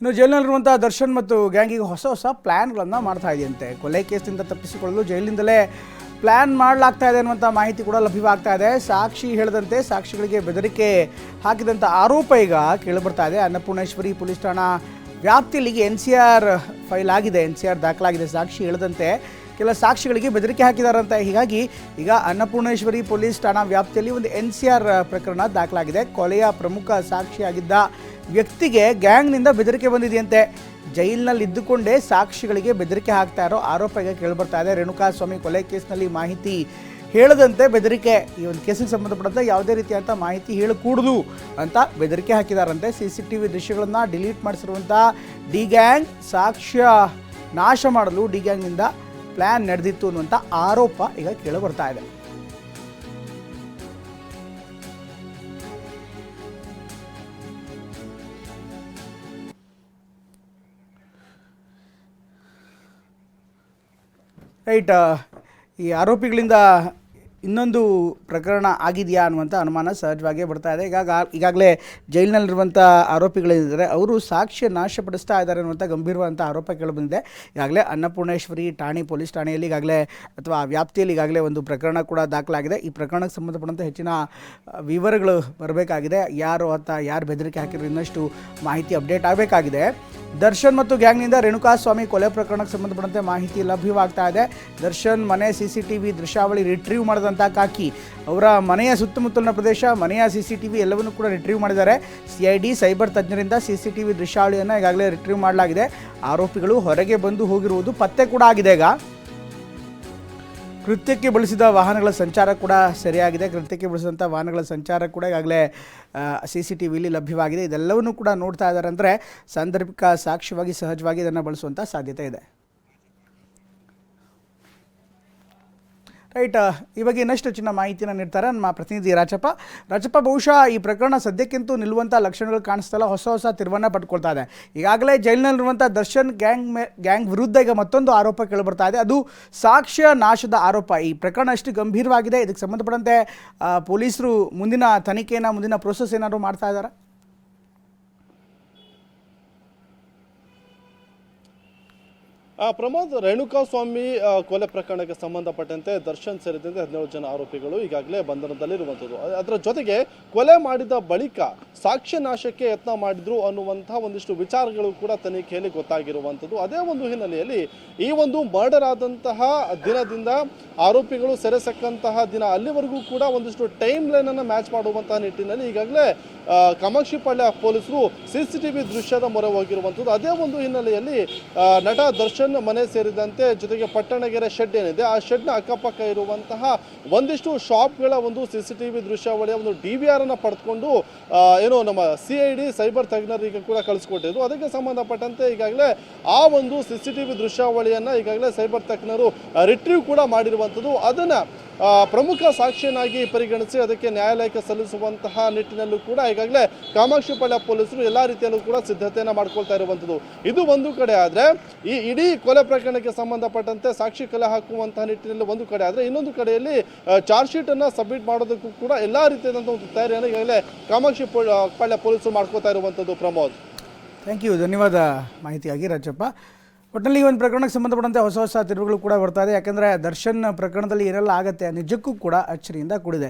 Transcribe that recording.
ಇನ್ನು ಜೈಲಿನಲ್ಲಿರುವಂಥ ದರ್ಶನ್ ಮತ್ತು ಗ್ಯಾಂಗಿಗೆ ಹೊಸ ಹೊಸ ಪ್ಲ್ಯಾನ್ಗಳನ್ನು ಮಾಡ್ತಾ ಇದೆಯಂತೆ. ಕೊಲೆ ಕೇಸ್ನಿಂದ ತಪ್ಪಿಸಿಕೊಳ್ಳಲು ಜೈಲಿನಿಂದಲೇ ಪ್ಲ್ಯಾನ್ ಮಾಡಲಾಗ್ತಾ ಇದೆ ಅನ್ನುವಂಥ ಮಾಹಿತಿ ಕೂಡ ಲಭ್ಯವಾಗ್ತಾ ಇದೆ. ಸಾಕ್ಷಿ ಹೇಳಿದಂತೆ ಸಾಕ್ಷಿಗಳಿಗೆ ಬೆದರಿಕೆ ಹಾಕಿದಂಥ ಆರೋಪ ಈಗ ಕೇಳಿಬರ್ತಾ ಇದೆ. ಅನ್ನಪೂರ್ಣೇಶ್ವರಿ ಪೊಲೀಸ್ ಠಾಣಾ ವ್ಯಾಪ್ತಿಯಲ್ಲಿ ಎನ್ ಸಿ ಆರ್ ಫೈಲ್ ಆಗಿದೆ. ಎನ್ ಸಿ ಆರ್ ದಾಖಲಾಗಿದೆ. ಸಾಕ್ಷಿ ಹೇಳದಂತೆ ಕೆಲ ಸಾಕ್ಷಿಗಳಿಗೆ ಬೆದರಿಕೆ ಹಾಕಿದಾರಂತೆ. ಹೀಗಾಗಿ ಈಗ ಅನ್ನಪೂರ್ಣೇಶ್ವರಿ ಪೊಲೀಸ್ ಠಾಣಾ ವ್ಯಾಪ್ತಿಯಲ್ಲಿ ಒಂದು ಎನ್ ಸಿ ಆರ್ ಪ್ರಕರಣ ದಾಖಲಾಗಿದೆ. ಕೊಲೆಯ ಪ್ರಮುಖ ಸಾಕ್ಷಿಯಾಗಿದ್ದ ವ್ಯಕ್ತಿಗೆ ಗ್ಯಾಂಗ್ನಿಂದ ಬೆದರಿಕೆ ಬಂದಿದೆಯಂತೆ. ಜೈಲಿನಲ್ಲಿ ಇದ್ದುಕೊಂಡೇ ಸಾಕ್ಷಿಗಳಿಗೆ ಬೆದರಿಕೆ ಹಾಕ್ತಾ ಇರೋ ಆರೋಪ ಈಗ ಕೇಳಿಬರ್ತಾ ಇದೆ. ರೇಣುಕಾಸ್ವಾಮಿ ಕೊಲೆ ಕೇಸ್ನಲ್ಲಿ ಮಾಹಿತಿ ಹೇಳದಂತೆ ಬೆದರಿಕೆ. ಈ ಒಂದು ಕೇಸಿಗೆ ಸಂಬಂಧಪಟ್ಟಂತೆ ಯಾವುದೇ ರೀತಿಯಾದಂಥ ಮಾಹಿತಿ ಹೇಳಕೂಡದು ಅಂತ ಬೆದರಿಕೆ ಹಾಕಿದಾರಂತೆ. ಸಿ ಸಿ ಟಿ ವಿ ದೃಶ್ಯಗಳನ್ನು ಡಿಲೀಟ್ ಮಾಡಿಸಿರುವಂಥ ಡಿ ಗ್ಯಾಂಗ್ ಸಾಕ್ಷ್ಯ ನಾಶ ಮಾಡಲು ಡಿ ಗ್ಯಾಂಗ್ನಿಂದ ಪ್ಲ್ಯಾನ್ ನಡೆದಿತ್ತು ಅನ್ನುವಂಥ ಆರೋಪ ಈಗ ಕೇಳಿಬರ್ತಾ ಇದೆ. ರೈಟ್ ಈ ಆರೋಪಿಗಳಿಂದ ಇನ್ನೊಂದು ಪ್ರಕರಣ ಆಗಿದೆಯಾ ಅನ್ನುವಂಥ ಅನುಮಾನ ಸಹಜವಾಗಿ ಬರ್ತಾ ಇದೆ. ಈಗಾಗ, ಈಗಾಗಲೇ ಜೈಲಿನಲ್ಲಿರುವಂಥ ಆರೋಪಿಗಳೇನಿದ್ದಾರೆ ಅವರು ಸಾಕ್ಷ್ಯ ನಾಶಪಡಿಸ್ತಾ ಇದ್ದಾರೆ ಅನ್ನುವಂಥ ಗಂಭೀರವಾದಂಥ ಆರೋಪ ಕೇಳಿಬಂದಿದೆ. ಈಗಾಗಲೇ ಅನ್ನಪೂರ್ಣೇಶ್ವರಿ ಠಾಣೆ, ಪೊಲೀಸ್ ಠಾಣೆಯಲ್ಲಿ ಈಗಾಗಲೇ ಅಥವಾ ವ್ಯಾಪ್ತಿಯಲ್ಲಿ ಈಗಾಗಲೇ ಒಂದು ಪ್ರಕರಣ ಕೂಡ ದಾಖಲಾಗಿದೆ. ಈ ಪ್ರಕರಣಕ್ಕೆ ಸಂಬಂಧಪಟ್ಟಂಥ ಹೆಚ್ಚಿನ ವಿವರಗಳು ಬರಬೇಕಾಗಿದೆ. ಯಾರು ಅಥವಾ ಯಾರು ಬೆದರಿಕೆ ಹಾಕಿರೋ ಇನ್ನಷ್ಟು ಮಾಹಿತಿ ಅಪ್ಡೇಟ್ ಆಗಬೇಕಾಗಿದೆ. ದರ್ಶನ್ ಮತ್ತು ಗ್ಯಾಂಗ್ನಿಂದ ರೇಣುಕಾಸ್ವಾಮಿ ಕೊಲೆ ಪ್ರಕರಣಕ್ಕೆ ಸಂಬಂಧಪಟ್ಟಂತೆ ಮಾಹಿತಿ ಲಭ್ಯವಾಗ್ತಾ ಇದೆ. ದರ್ಶನ್ ಮನೆ ಸಿ ಸಿ ಟಿ ವಿ ದೃಶ್ಯಾವಳಿ ರಿಟ್ರೀವ್ ಮಾಡಿದಂಥ ಕಾಕಿ. ಅವರ ಮನೆಯ ಸುತ್ತಮುತ್ತಲಿನ ಪ್ರದೇಶ, ಮನೆಯ ಸಿ ಸಿ ಟಿ ವಿ ಎಲ್ಲವನ್ನೂ ಕೂಡ ರಿಟ್ರೀವ್ ಮಾಡಿದ್ದಾರೆ. ಸಿ ಐ ಡಿ ಸೈಬರ್ ತಜ್ಞರಿಂದ ಸಿ ಸಿ ಟಿ ವಿ ದೃಶ್ಯಾವಳಿಯನ್ನು ಈಗಾಗಲೇ ರಿಟ್ರೀವ್ ಮಾಡಲಾಗಿದೆ. ಆರೋಪಿಗಳು ಹೊರಗೆ ಬಂದು ಹೋಗಿರುವುದು ಪತ್ತೆ ಕೂಡ ಆಗಿದೆ ಈಗ. ಕೃತ್ಯಕ್ಕೆ ಬಳಸಿದ ವಾಹನಗಳ ಸಂಚಾರ ಕೂಡ ಸರಿಯಾಗಿದೆ. ಕೃತ್ಯಕ್ಕೆ ಬಳಸಿದಂಥ ವಾಹನಗಳ ಸಂಚಾರ ಕೂಡ ಈಗಾಗಲೇ ಸಿ ಸಿ ಟಿ ವಿಲಿ ಲಭ್ಯವಾಗಿದೆ. ಇದೆಲ್ಲವನ್ನೂ ಕೂಡ ನೋಡ್ತಾ ಇದ್ದಾರೆ. ಅಂದರೆ, ಸಾಂದರ್ಭಿಕ, ಸಾಕ್ಷ್ಯವಾಗಿ, ಸಹಜವಾಗಿ ಇದನ್ನು ಬಳಸುವಂಥ ಸಾಧ್ಯತೆ ಇದೆ. ರೈಟ್ ಈ ಬಗ್ಗೆ ಇನ್ನಷ್ಟು ಹೆಚ್ಚಿನ ಮಾಹಿತಿನ ನೀಡ್ತಾರೆ ನಮ್ಮ ಪ್ರತಿನಿಧಿ ರಾಜಪ್ಪ. ರಾಜಪ್ಪ, ಬಹುಶಃ ಈ ಪ್ರಕರಣ ಸದ್ಯಕ್ಕಿಂತೂ ನಿಲ್ಲುವಂಥ ಲಕ್ಷಣಗಳು ಕಾಣಿಸ್ತಲ್ಲ ಹೊಸ ಹೊಸ ತಿರುವನ್ನ ಪಡ್ಕೊಳ್ತಾ ಇದೆ. ಈಗಾಗಲೇ ಜೈಲಿನಲ್ಲಿರುವಂಥ ದರ್ಶನ್ ಗ್ಯಾಂಗ್ ಮೇ, ಗ್ಯಾಂಗ್ ವಿರುದ್ಧ ಈಗ ಮತ್ತೊಂದು ಆರೋಪ ಕೇಳಿಬರ್ತಾ ಇದೆ. ಅದು ಸಾಕ್ಷ್ಯ ನಾಶದ ಆರೋಪ. ಈ ಪ್ರಕರಣ ಅಷ್ಟು ಗಂಭೀರವಾಗಿದೆ? ಇದಕ್ಕೆ ಸಂಬಂಧಪಟ್ಟಂತೆ ಪೊಲೀಸರು ಮುಂದಿನ ತನಿಖೆಯನ್ನು, ಮುಂದಿನ ಪ್ರೋಸೆಸ್ ಏನಾದರೂ ಮಾಡ್ತಾ ಇದ್ದಾರೆ? ಪ್ರಮೋದ್ ರೇಣುಕಾಸ್ವಾಮಿ ಕೊಲೆ ಪ್ರಕರಣಕ್ಕೆ ಸಂಬಂಧಪಟ್ಟಂತೆ ದರ್ಶನ್ ಸೇರಿದಂತೆ ಹದಿನೇಳು ಜನ ಆರೋಪಿಗಳು ಈಗಾಗಲೇ ಬಂಧನದಲ್ಲಿರುವಂಥದ್ದು. ಅದರ ಜೊತೆಗೆ ಕೊಲೆ ಮಾಡಿದ ಬಳಿಕ ಸಾಕ್ಷ್ಯ ನಾಶಕ್ಕೆ ಯತ್ನ ಮಾಡಿದ್ರು ಅನ್ನುವಂತಹ ಒಂದಿಷ್ಟು ವಿಚಾರಗಳು ಕೂಡ ತನಿಖೆಯಲ್ಲಿ ಗೊತ್ತಾಗಿರುವಂಥದ್ದು. ಅದೇ ಒಂದು ಹಿನ್ನೆಲೆಯಲ್ಲಿ ಈ ಒಂದು ಮರ್ಡರ್ ಆದಂತಹ ದಿನದಿಂದ ಆರೋಪಿಗಳು ಸೆರೆಸಕ್ಕಂತಹ ದಿನ ಅಲ್ಲಿವರೆಗೂ ಕೂಡ ಒಂದಿಷ್ಟು ಟೈಮ್ ಲೈನ್ ಅನ್ನು ಮ್ಯಾಚ್ ಮಾಡುವಂತಹ ನಿಟ್ಟಿನಲ್ಲಿ ಈಗಾಗಲೇ ಕಾಮಾಕ್ಷಿಪಾಳ್ಯ ಪೊಲೀಸರು ಸಿ ದೃಶ್ಯದ ಮೊರೆ ಹೋಗಿರುವಂಥದ್ದು ಅದೇ ಒಂದು ಹಿನ್ನೆಲೆಯಲ್ಲಿ ನಟ ದರ್ಶನ್ ಮನೆ ಸೇರಿದಂತೆ ಜೊತೆಗೆ ಪಟ್ಟಣಗೆರೆ ಶೆಡ್ ಏನಿದೆ, ಆ ಶೆಡ್ನ ಅಕ್ಕಪಕ್ಕ ಇರುವಂತಹ ಒಂದಿಷ್ಟು ಶಾಪ್ಗಳ ಒಂದು ಸಿ ಸಿ ಟಿ ದೃಶ್ಯಾವಳಿಯ ಒಂದು ಡಿ ವಿ ಆರ್ ಅನ್ನು ಪಡೆದುಕೊಂಡು ಏನು ನಮ್ಮ ಸಿ ಐ ಡಿ ಸೈಬರ್ ತಜ್ಞರಿಗೆ ಕೂಡ ಕಳಿಸ್ಕೊಟ್ಟಿದ್ರು. ಅದಕ್ಕೆ ಸಂಬಂಧಪಟ್ಟಂತೆ ಈಗಾಗಲೇ ಆ ಒಂದು ಸಿ ಸಿ ಟಿ ವಿ ದೃಶ್ಯಾವಳಿಯನ್ನು ಈಗಾಗಲೇ ಸೈಬರ್ ತಜ್ಞರು ರಿಟ್ರೀವ್ ಕೂಡ ಮಾಡಿರುವಂಥದ್ದು. ಅದನ್ನು ಪ್ರಮುಖ ಸಾಕ್ಷಿಯನ್ನಾಗಿ ಪರಿಗಣಿಸಿ ಅದಕ್ಕೆ ನ್ಯಾಯಾಲಯಕ್ಕೆ ಸಲ್ಲಿಸುವಂತಹ ನಿಟ್ಟಿನಲ್ಲೂ ಕೂಡ ಈಗಾಗಲೇ ಕಾಮಾಕ್ಷಿಪಾಳ್ಯ ಪೊಲೀಸರು ಎಲ್ಲ ರೀತಿಯಲ್ಲೂ ಕೂಡ ಸಿದ್ಧತೆಯನ್ನು ಮಾಡ್ಕೊಳ್ತಾ ಇರುವಂಥದ್ದು. ಇದು ಒಂದು ಕಡೆ ಆದರೆ ಈ ಇಡೀ ಕೊಲೆ ಪ್ರಕರಣಕ್ಕೆ ಸಂಬಂಧಪಟ್ಟಂತೆ ಸಾಕ್ಷಿ ಕಲೆ ಹಾಕುವಂತಹ ನಿಟ್ಟಿನಲ್ಲಿ ಒಂದು ಕಡೆ ಆದರೆ ಇನ್ನೊಂದು ಕಡೆಯಲ್ಲಿ ಚಾರ್ಜ್ ಶೀಟ್ ಅನ್ನ ಸಬ್ಮಿಟ್ ಮಾಡೋದಕ್ಕೂ ಕೂಡ ಎಲ್ಲ ರೀತಿಯಾದಂಥ ಒಂದು ತಯಾರಿಯನ್ನು ಈಗಾಗಲೇ ಕಾಮಾಕ್ಷಿ ಪಾಳ್ಯ ಪೊಲೀಸರು ಮಾಡ್ಕೋತಾ ಇರುವಂಥದ್ದು ಪ್ರಮೋದ್. ಥ್ಯಾಂಕ್ ಯು ಧನ್ಯವಾದ ಮಾಹಿತಿಯಾಗಿ ರಾಜಪ್ಪ. ಒಟ್ಟಿನಲ್ಲಿ ಈ ಒಂದು ಪ್ರಕರಣಕ್ಕೆ ಸಂಬಂಧಪಟ್ಟಂತೆ ಹೊಸ ಹೊಸ ತಿರುವುಗಳು ಕೂಡ ಬರ್ತಾ ಇದೆ. ಯಾಕಂದರೆ ದರ್ಶನ್ ಪ್ರಕರಣದಲ್ಲಿ ಏನೆಲ್ಲ ಆಗುತ್ತೆ ನಿಜಕ್ಕೂ ಕೂಡ ಅಚ್ಚರಿಯಿಂದ ಕೂಡಿದೆ.